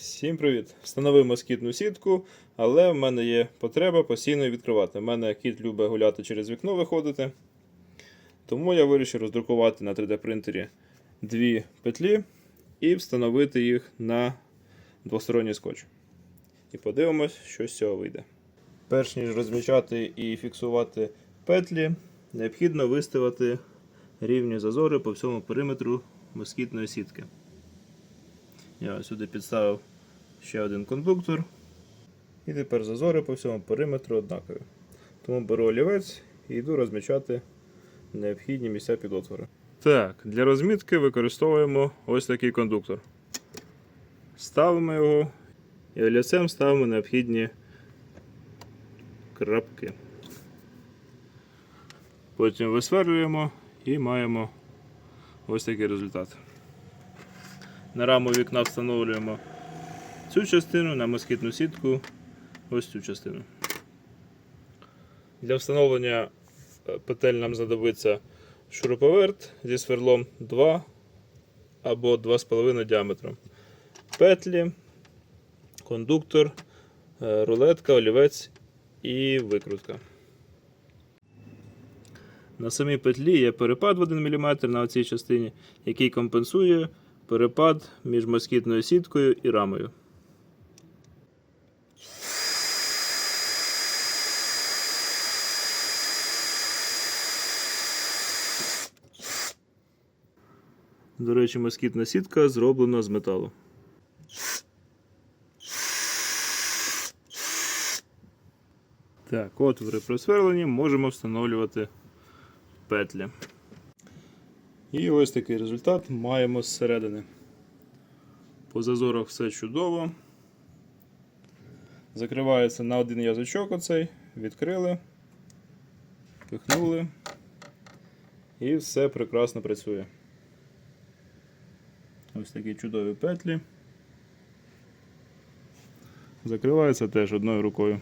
Всім привіт! Встановив москітну сітку, але в мене є потреба постійно відкривати. У мене кіт любить гуляти через вікно виходити. Тому я вирішив роздрукувати на 3D принтері дві петлі і встановити їх на двосторонній скотч. І подивимось, що з цього вийде. Перш ніж розмічати і фіксувати петлі, необхідно виставити рівні зазори по всьому периметру москітної сітки. Я сюди підставив ще один кондуктор. І тепер зазори по всьому периметру однакові. Тому беру олівець і йду розмічати необхідні місця під отвори. Так, для розмітки використовуємо ось такий кондуктор. Ставимо його і олівцем ставимо необхідні крапки. Потім висверлюємо і маємо ось такий результат. На раму вікна встановлюємо цю частину, на москітну сітку ось цю частину. Для встановлення е, петель нам знадобиться шуруповерт зі сверлом 2 або 2,5 діаметром. Петлі, кондуктор, е, рулетка, олівець і викрутка. На самій петлі є перепад в 1 мм на цій частині, який компенсує перепад між москітною сіткою і рамою. До речі, москітна сітка зроблена з металу. Так, отвори просверлені, можемо встановлювати петлі. І ось такий результат маємо зсередини. По зазорах все чудово. Закривається на один язичок оцей, відкрили, пихнули і все прекрасно працює. Ось такі чудові петлі. Закривається теж одною рукою.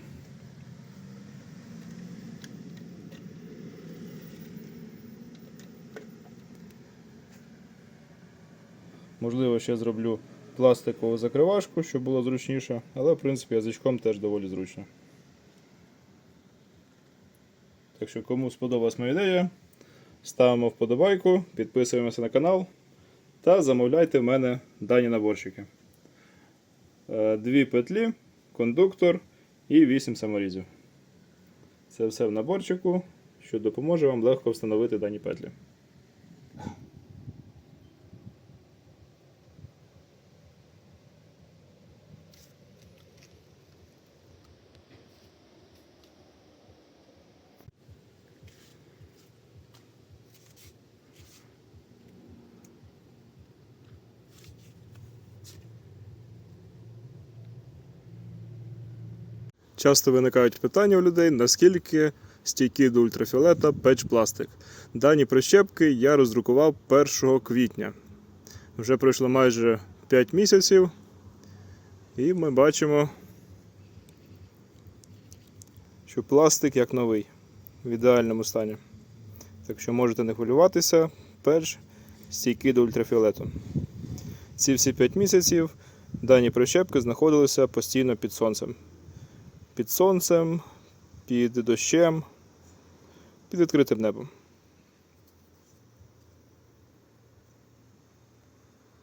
Можливо, ще зроблю пластикову закривашку, щоб було зручніше, але в принципі язичком теж доволі зручно. Так що, кому сподобалась моя ідея, ставимо вподобайку, підписуємося на канал та замовляйте в мене дані наборчики. Е, Дві петлі, кондуктор і 8 саморізів. Це все в наборчику, що допоможе вам легко встановити дані петлі. Часто виникають питання у людей, наскільки стійкі до ультрафіолета печ пластик. Дані прищепки я роздрукував 1 квітня. Вже пройшло майже 5 місяців, і ми бачимо, що пластик як новий, в ідеальному стані. Так що можете не хвилюватися, печ стійкі до ультрафіолету. Ці всі 5 місяців дані прищепки знаходилися постійно під сонцем під сонцем, під дощем, під відкритим небом.